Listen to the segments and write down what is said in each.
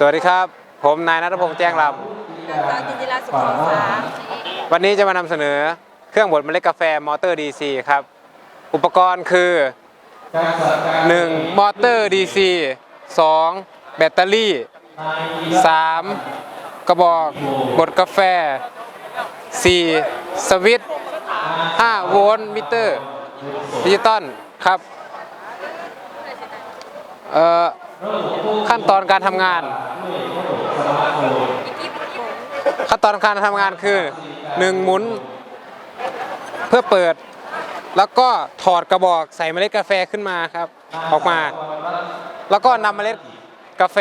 สวัสดีครับ ผมนายนัทพงษ์แจ้งลนางสาวจินจิราสุขสงสาำวันนี้จะมานำเสนอเครื่องบดเมล็ดกาแฟมอเตอร์ DC ครับ อุปกรณ์คือ 1. มอเตอร์ DC 2. แบตเตอรี่ 3. กระบอกบดกาแฟ 4. สวิตช์5โวลต์มิเตอร์ดิจิตอลครับเอ่อ ขั้นตอนการทำงาน ขั้นตอนการทำงานคือ 1 หมุน เพื่อเปิด แล้วก็ถอดกระบอกใส่เมล็ดกาแฟขึ้นมาครับ ออกมา แล้วก็นำเมล็ดกาแฟ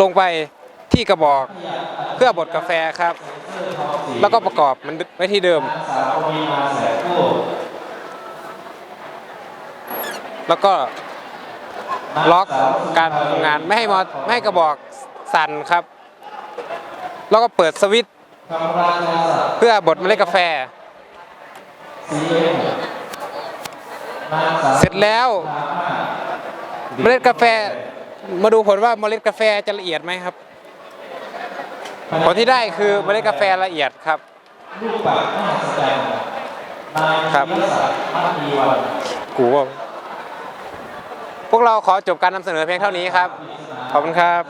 ลงไปที่กระบอกเพื่อบดกาแฟครับ แล้วก็ประกอบมันไว้ที่เดิม แล้วก็ ล็อกการทำงานไม่ให้มอไม่ให้กระบอกสั่นครับ แล้วก็เปิดสวิตช์เพื่อบดเมล็ดกาแฟ เสร็จแล้วเมล็ดกาแฟมาดูผลว่าเมล็ดกาแฟจะละเอียดไหมครับ ผลที่ได้คือเมล็ดกาแฟละเอียดครับครับกูว่า พวกเราขอจบการนำเสนอเพียงเท่านี้ครับ ขอบคุณครับ